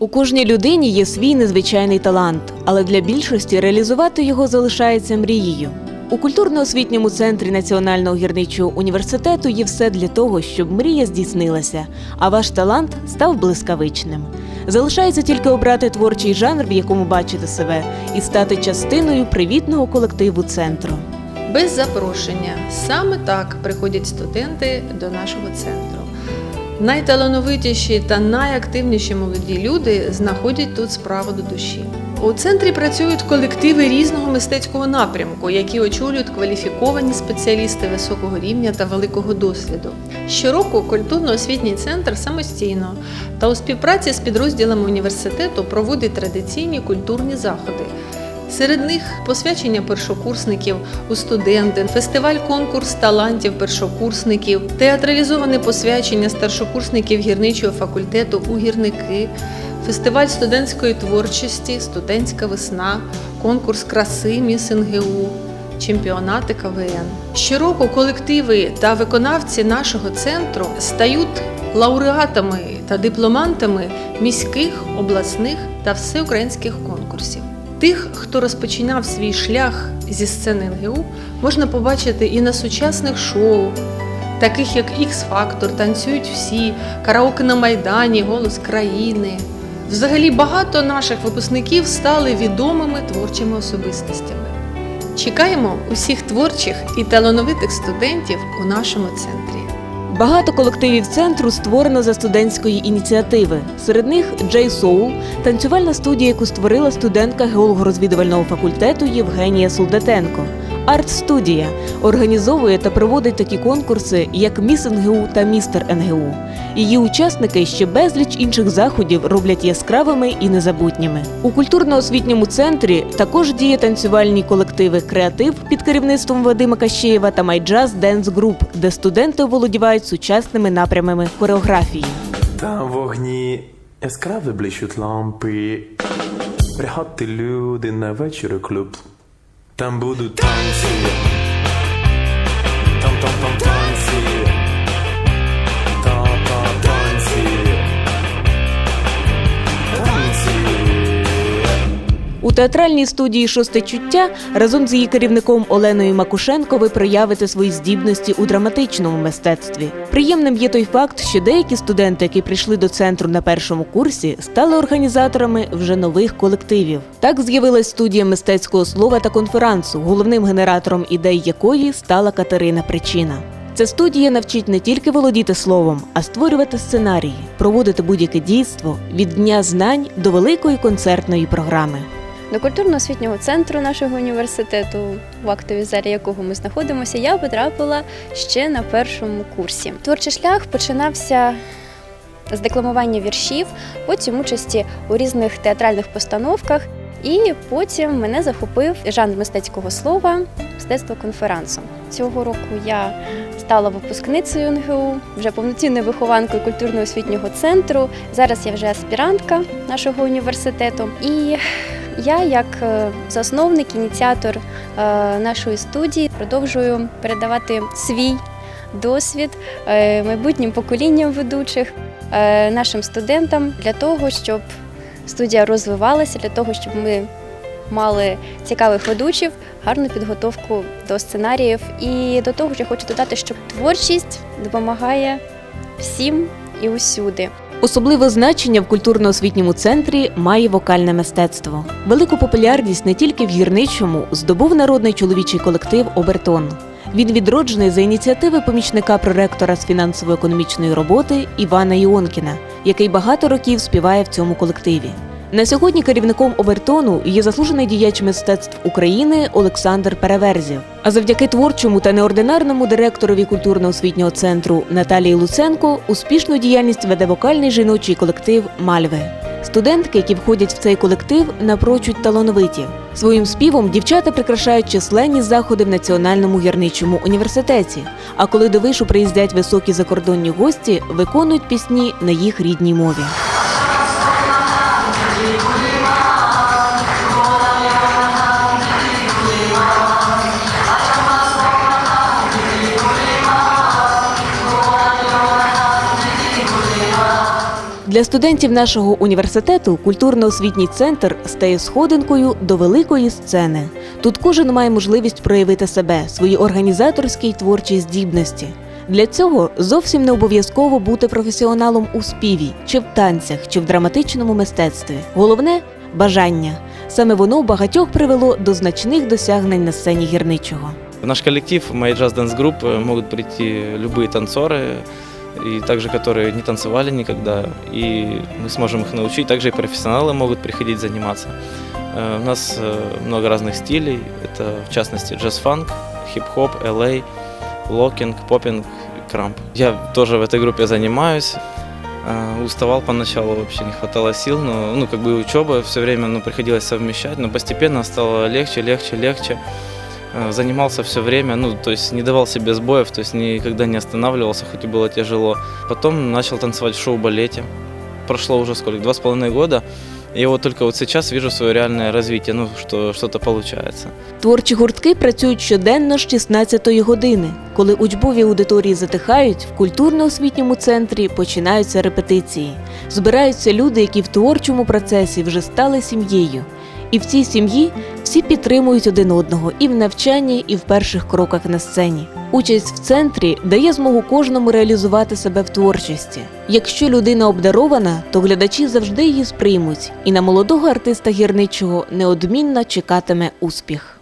У кожній людині є свій незвичайний талант, але для більшості реалізувати його залишається мрією. У культурно-освітньому центрі Національного гірничого університету є все для того, щоб мрія здійснилася, а ваш талант став блискавичним. Залишається тільки обрати творчий жанр, в якому бачите себе, і стати частиною привітного колективу центру. Без запрошення. Саме так приходять студенти до нашого центру. Найталановитіші та найактивніші молоді люди знаходять тут справу до душі. У центрі працюють колективи різного мистецького напрямку, які очолюють кваліфіковані спеціалісти високого рівня та великого досвіду. Щороку культурно-освітній центр самостійно та у співпраці з підрозділами університету проводить традиційні культурні заходи. Серед них посвячення першокурсників у студенти, фестиваль-конкурс талантів першокурсників, театралізоване посвячення старшокурсників гірничого факультету у гірники, фестиваль студентської творчості, студентська весна, конкурс краси Міс НГУ, чемпіонати КВН. Щороку колективи та виконавці нашого центру стають лауреатами та дипломантами міських, обласних та всеукраїнських конкурсів. Тих, хто розпочинав свій шлях зі сцени НГУ, можна побачити і на сучасних шоу, таких як X-Factor, танцюють всі, караоке на Майдані, Голос країни. Взагалі багато наших випускників стали відомими творчими особистостями. Чекаємо усіх творчих і талановитих студентів у нашому центрі. Багато колективів центру створено за студентської ініціативи. Серед них Джей Соул, танцювальна студія, яку створила студентка геолого-розвідувального факультету Євгенія Солдатенко. Арт-студія організовує та проводить такі конкурси, як Міс НГУ та Містер НГУ. Її учасники ще безліч інших заходів роблять яскравими і незабутніми. У культурно-освітньому центрі також діє танцювальні колективи Креатив під керівництвом Вадима Кащеєва та Майджаз Денс Груп, де студенти оволодівають сучасними напрямами хореографії. Там вогні яскраво блищуть лампи. Приходьте люди на вечір клуб. Там будуть танці. Там там там танці. У театральній студії Шосте чуття разом з її керівником Оленою Макушенко ви проявите свої здібності у драматичному мистецтві. Приємним є той факт, що деякі студенти, які прийшли до центру на першому курсі, стали організаторами вже нових колективів. Так з'явилась студія мистецького слова та конферансу, головним генератором ідей якої стала Катерина Причина. Ця студія навчить не тільки володіти словом, а створювати сценарії, проводити будь-яке дійство від дня знань до великої концертної програми. До культурно-освітнього центру нашого університету, в актовій залі якого ми знаходимося, я потрапила ще на першому курсі. Творчий шлях починався з декламування віршів, потім участі у різних театральних постановках, і потім мене захопив жанр мистецького слова, мистецтво конферансу. Цього року я стала випускницею НГУ, вже повноцінною вихованкою культурно-освітнього центру. Зараз я вже аспірантка нашого університету. І я, як е, засновник, ініціатор е, нашої студії, продовжую передавати свій досвід е, майбутнім поколінням ведучих, нашим студентам для того, щоб студія розвивалася, для того, щоб ми мали цікавих ведучих, гарну підготовку до сценаріїв. І до того ж, я хочу додати, що творчість допомагає всім і усюди. Особливе значення в культурно-освітньому центрі має вокальне мистецтво. Велику популярність не тільки в гірничому здобув народний чоловічий колектив Обертон. Він відроджений за ініціативи помічника проректора з фінансово-економічної роботи Івана Іонкіна, який багато років співає в цьому колективі. На сьогодні керівником обертону є заслужений діяч мистецтв України Олександр Переверзів. А завдяки творчому та неординарному директорові культурно-освітнього центру Наталії Луценко успішну діяльність веде вокальний жіночий колектив Мальви. Студентки, які входять в цей колектив, напрочуд талановиті. Своїм співом дівчата прикрашають численні заходи в Національному гірничому університеті. А коли до вишу приїздять високі закордонні гості, виконують пісні на їх рідній мові. Для студентів нашого університету культурно-освітній центр стає сходинкою до великої сцени. Тут кожен має можливість проявити себе, свої організаторські й творчі здібності. Для цього зовсім не обов'язково бути професіоналом у співі, чи в танцях, чи в драматичному мистецтві. Головне бажання. Саме воно багатьох привело до значних досягнень на сцені гірничого. В наш коллектив, в моей джаз дэнс групп могут прийти любые танцоры, и также которые не танцевали никогда, и мы сможем их научить. Также и профессионалы могут приходить заниматься. Э, У нас э, много разных стилей, это в частности джаз-фанк, хип-хоп, LA, локинг, поппинг, крамп. Я тоже в этой группе занимаюсь. Э, Уставал поначалу, вообще не хватало сил, но ну, как бы учеба все время ну, приходилось совмещать, но постепенно стало легче, легче, легче. Э, Занимался все время, ну, то есть не давал себе сбоев, то есть никогда не останавливался, хоть и было тяжело. Потом начал танцевать в шоу-балете. Прошло уже сколько, два с половиной года. И вот только вот сейчас вижу свое реальное развитие, ну, что что-то получается. Творчі гуртки працюють щоденно з 16-ї години. Коли учбові аудиторії затихають, в культурно-освітньому центрі починаються репетиції. Збираються люди, які в творчому процесі вже стали сім'єю. І в цій сім'ї всі підтримують один одного і в навчанні, і в перших кроках на сцені. Участь в центрі дає змогу кожному реалізувати себе в творчості. Якщо людина обдарована, то глядачі завжди її сприймуть, і на молодого артиста гірничого неодмінно чекатиме успіх.